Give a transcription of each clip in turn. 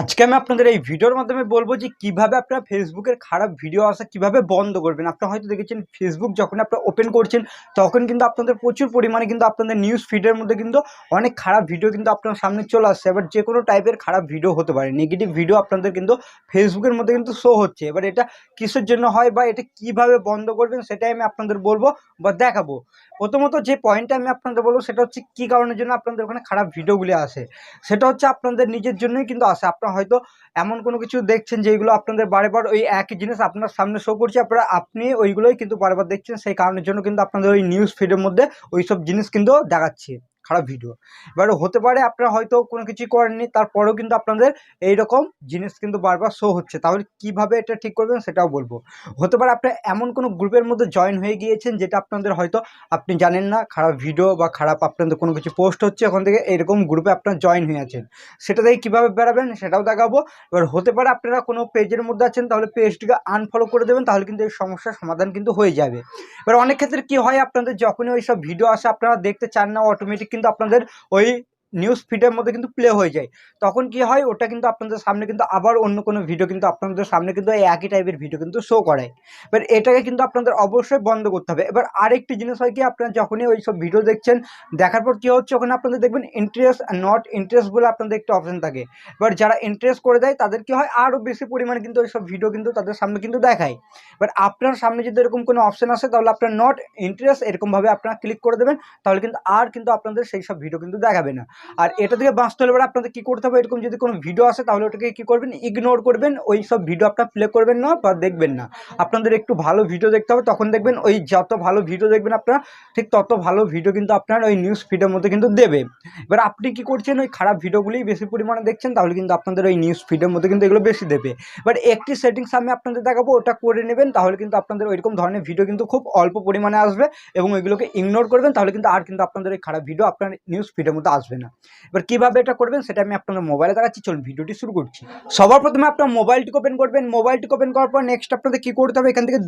আজকে আমি আপনাদের এই ভিডিওর মাধ্যমে বলব যে কীভাবে আপনারা ফেসবুকের খারাপ ভিডিও আসা কীভাবে বন্ধ করবেন। আপনারা হয়তো দেখেছেন ফেসবুক যখন আপনারা ওপেন করছেন, তখন কিন্তু আপনাদের প্রচুর পরিমাণে কিন্তু আপনাদের নিউজ ফিডের মধ্যে কিন্তু অনেক খারাপ ভিডিও কিন্তু আপনার সামনে চলে আসছে। এবার যে কোনো টাইপের খারাপ ভিডিও হতে পারে। নেগেটিভ ভিডিও আপনাদের কিন্তু ফেসবুকের মধ্যে কিন্তু শো হচ্ছে। এবার এটা কিসের জন্য হয় বা এটা কীভাবে বন্ধ করবেন সেটাই আমি আপনাদের বলব বা দেখাবো। প্রথমত যে পয়েন্টটা আমি আপনাদের বলব সেটা হচ্ছে কী কারণের জন্য আপনাদের ওখানে খারাপ ভিডিওগুলি আসে। সেটা হচ্ছে আপনাদের নিজের জন্যই কিন্তু আসে। আপনারা হয়তো এমন কোনো কিছু দেখছেন যেগুলো আপনাদের বারবার ওই একই জিনিস আপনার সামনে শো করছে, আপনারা আপনি ওইগুলোই কিন্তু বারবার দেখছেন, সেই কারণের জন্য কিন্তু আপনাদের ওই নিউজ ফিডের মধ্যে ওই সব জিনিস কিন্তু দেখাচ্ছে। খারাপ ভিডিও এবার হতে পারে আপনারা হয়তো কোনো কিছুই করেননি, তারপরেও কিন্তু আপনাদের এইরকম জিনিস কিন্তু বারবার শো হচ্ছে। তাহলে কীভাবে এটা ঠিক করবেন সেটাও বলব। হতে পারে আপনি এমন কোনো গ্রুপের মধ্যে জয়েন হয়ে গিয়েছেন যেটা আপনাদের হয়তো আপনি জানেন না, খারাপ ভিডিও বা খারাপ আপনাদের কোনো কিছু পোস্ট হচ্ছে, ওখান থেকে এরকম গ্রুপে আপনারা জয়েন হয়ে আছেন। সেটা থেকে কীভাবে বেরাবেন সেটাও দেখাবো। এবার হতে পারে আপনারা কোনো পেজের মধ্যে আছেন, তাহলে পেজটিকে আনফলো করে দেবেন, তাহলে কিন্তু এই সমস্যার সমাধান কিন্তু হয়ে যাবে। এবার অনেক ক্ষেত্রে কি হয়, আপনাদের যখনই ওই সব ভিডিও আসে, আপনারা দেখতে চান না অটোমেটিক কিন্তু আপনাদের ওই নিউজ ফিডের মধ্যে কিন্তু প্লে হয়ে যায়। তখন কি হয়, ওটা কিন্তু আপনাদের সামনে কিন্তু আবার অন্য কোনো ভিডিও কিন্তু আপনাদের সামনে কিন্তু এই একই টাইপের ভিডিও কিন্তু শো করায়। এবার এটাকে কিন্তু আপনাদের অবশ্যই বন্ধ করতে হবে। এবার আরেকটি জিনিস হয় কি, আপনারা যখনই ওই সব ভিডিও দেখছেন, দেখার পর কী হচ্ছে, ওখানে আপনাদের দেখবেন ইন্টারেস্ট নট ইন্টারেস্ট বলে আপনাদের একটা অপশন থাকে। এবার যারা ইন্টারেস্ট করে দেয়, তাদের কি হয় আরও বেশি পরিমাণে কিন্তু ওই সব ভিডিও কিন্তু তাদের সামনে কিন্তু দেখায়। এবার আপনার সামনে যদি এরকম কোনো অপশন আসে, তাহলে আপনার নট ইন্টারেস্ট এরকমভাবে আপনারা ক্লিক করে দেবেন, তাহলে কিন্তু আর কিন্তু আপনাদের সেই সব ভিডিও কিন্তু দেখাবে না। আর এটা থেকে বাঁচতে হলে এবার আপনাদের কী করতে হবে? এরকম যদি কোনো ভিডিও আসে, তাহলে ওটাকে কী করবেন? ইগনোর করবেন। ওই সব ভিডিও আপনার প্লে করবেন না বা দেখবেন না। আপনাদের একটু ভালো ভিডিও দেখতে হবে, তখন দেখবেন ওই যত ভালো ভিডিও দেখবেন আপনারা, ঠিক তত ভালো ভিডিও কিন্তু আপনার ওই নিউজ ফিডের মধ্যে কিন্তু দেবে। এবার আপনি কি করছেন? ওই খারাপ ভিডিওগুলোই বেশি পরিমাণে দেখছেন, তাহলে কিন্তু আপনাদের ওই নিউজ ফিডের মধ্যে কিন্তু এগুলো বেশি দেবে। বাট একটি সেটিংস আমি আপনাদের দেখাবো, ওটা করে নেবেন, তাহলে কিন্তু আপনাদের ওইরকম ধরনের ভিডিও কিন্তু খুব অল্প পরিমাণে আসবে এবং ওইগুলোকে ইগনোর করবেন, তাহলে কিন্তু আর কিন্তু আপনাদের ওই খারাপ ভিডিও আপনার নিউজ ফিডের মধ্যে আসবে না। এবার কীভাবে এটা করবেন সেটা আমি আপনাদের মোবাইলে দেখাচ্ছি। চলুন, ভিডিওটি শুরু করছি। সবার প্রথমে আপনার মোবাইলটিকে ওপেন করবেন। মোবাইলটিকে ওপেন করার পর নেক্সট আপনাদের কী করতে হবে? এখান থেকে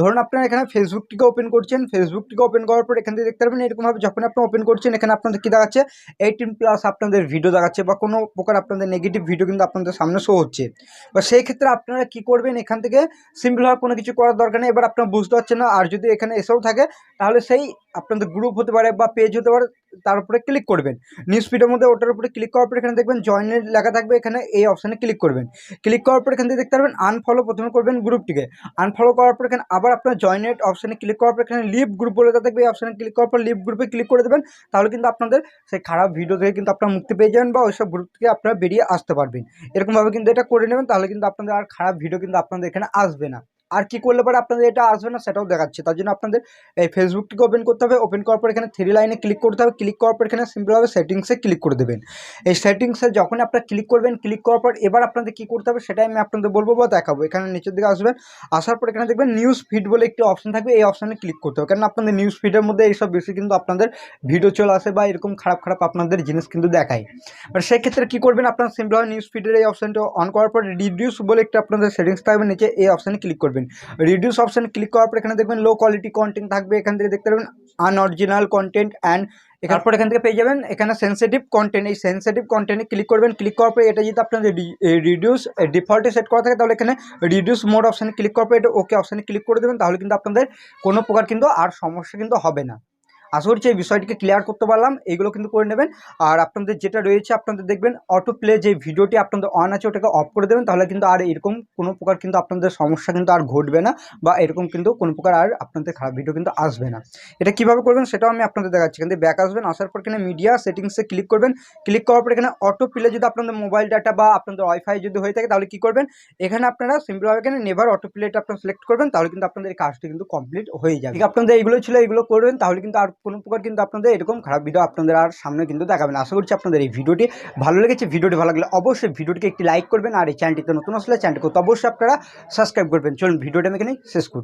ধরুন আপনারা এখানে ফেসবুকটিকে ওপেন করছেন। ফেসবুকটিকে ওপেন করার পর এখান থেকে দেখতে পারবেন এরকমভাবে যখন আপনি ওপেন করছেন, এখানে আপনাদের কী দেখাচ্ছে? এইটিন প্লাস আপনাদের ভিডিও দেখাচ্ছে বা কোনো প্রকার আপনাদের নেগেটিভ ভিডিও কিন্তু আপনাদের সামনে শো হচ্ছে। বা সেই ক্ষেত্রে আপনারা কী করবেন? এখান থেকে সিম্পলভাবে কোনো কিছু করার দরকার নেই। এবার আপনারা বুঝতে পারছেন না। আর যদি এখানে এসেও থাকে, তাহলে সেই আপনাদের গ্রুপ হতে পারে বা পেজ হতে পারে। তার উপরে ক্লিক করবেন। নিউজ ফিডের মধ্যে ওটার উপরে ক্লিক করার পর এখানে দেখবেন জয়েনের লেখা থাকবে, এখানে এই অপশানে ক্লিক করবেন। ক্লিক করার পর এখান থেকে দেখতে পারবেন আনফলো প্রথমে করবেন গ্রুপটিকে আনফলো করার পর এখানে আবার আপনার জয়েনের অপশানে ক্লিক করার পর এখানে লিভ গ্রুপ বলে থাকবে, এই অপশানে ক্লিক করার পর লিভ গ্রুপে ক্লিক করে দেবেন, তাহলে কিন্তু আপনাদের সেই খারাপ ভিডিও থেকে কিন্তু আপনারা মুক্তি পেয়ে যাবেন বা ওইসব গ্রুপ থেকে আপনারা বেরিয়ে আসতে পারবেন। এরকমভাবে কিন্তু এটা করে নেবেন, তাহলে কিন্তু আপনাদের আর খারাপ ভিডিও কিন্তু আপনাদের এখানে আসবে না। আর কি করলে পরে আপনাদের এটা আসবে না সেটাও দেখাচ্ছে। তার জন্য আপনাদের, এই ফেসবুকটিকে ওপেন করতে হবে। ওপেন করার পর এখানে থ্রি লাইনে ক্লিক করতে হবে। ক্লিক করার পর এখানে সিম্পলভাবে সেটিংসে ক্লিক করে দেবেন। এই সেটিংসে যখন আপনারা ক্লিক করবেন ক্লিক করার পর এবার আপনাদের কী করতে হবে সেটাই আমি আপনাদের বলব বা দেখাবো। এখানে নিচের দিকে আসবেন। আসার পর এখানে দেখবেন নিউজ ফিড বলে একটি অপশন থাকবে। এই অপশানে ক্লিক করতে হবে। কারণ আপনাদের নিউজ ফিডের মধ্যে এইসব বেশি কিন্তু আপনাদের ভিডিও চলে আসে বা এরকম খারাপ খারাপ আপনাদের জিনিস কিন্তু দেখায়। আর সেক্ষেত্রে কী করবেন আপনার? সিম্পলভাবে নিউজ ফিডের এই অপশানটা অন করার পর রিডিউস বলে একটা আপনাদের সেটিংস থাকবে। নিচে এই অপশানে ক্লিক করবেন। রিডিউস অপশান ক্লিক করার পর এখানে দেখবেন লো কোয়ালিটি কন্টেন্ট থাকবে, এখান থেকে দেখতে পাবেন আনঅরিজিনাল কন্টেন্ট অ্যান্ড তারপর এখান থেকে পেয়ে যাবেন এখানে সেন্সিটিভ কন্টেন্ট এই সেন্সিটিভ কন্টেন্টে ক্লিক করবেন। ক্লিক করার পরে এটা যদি আপনাদের রিডিউস ডিফল্টে সেট করা থাকে, তাহলে এখানে রিডিউস মোড অপশানে ক্লিক করার পর এটা ওকে অপশানে ক্লিক করে দেবেন, তাহলে কিন্তু আপনাদের কোনো প্রকার কিন্তু আর সমস্যা কিন্তু হবে না। আশা করছি এই বিষয়টিকে ক্লিয়ার করতে পারলাম, এইগুলো কিন্তু করে নেবেন। আর আপনাদের যেটা রয়েছে, আপনাদের দেখবেন অটো প্লে যে ভিডিওটি আপনাদের অন আছে, ওটাকে অফ করে দেবেন, তাহলে কিন্তু আর এরকম কোনো প্রকার কিন্তু আপনাদের সমস্যা কিন্তু আর ঘটবে না, বা এরকম কিন্তু কোনো প্রকার আর আপনাদের খারাপ ভিডিও কিন্তু আসবে না। এটা কীভাবে করবেন, সেটাও আমি আপনাদের দেখাচ্ছি। কিন্তু ব্যাক আসবেন, আসার পর এখানে মিডিয়া সেটিংসে ক্লিক করবেন। ক্লিক করার পর এখানে অটো প্লে যদি আপনাদের মোবাইল ডাটা বা আপনাদের ওয়াইফাই যদি হয়ে থাকে, তাহলে কী করবেন? এখানে আপনারা সিম্পলভাবে এখানে নেভার অটো প্লেটা আপনারা সিলেক্ট করবেন, তাহলে কিন্তু আপনাদের এই কাজটি কিন্তু কমপ্লিট হয়ে যাবে। আপনাদের এইগুলো ছিল, এইগুলো করবেন, তাহলে কিন্তু আর কোনো প্রকার কিন্তু আপনাদের এরকম খারাপ ভিডিও আপনাদের আর সামনে কিন্তু দেখাবেন আশা করছি আপনাদের এই ভিডিওটি ভালো লেগেছে। ভিডিওটি ভালো লাগলে অবশ্যই ভিডিওটিকে একটি লাইক করবেন। আর এই চ্যানেলটিতে নতুন আসলে চ্যানেলটিকে অবশ্যই আপনারা সাবস্ক্রাইব করবেন। চলুন ভিডিওটা আমি এখানে শেষ করব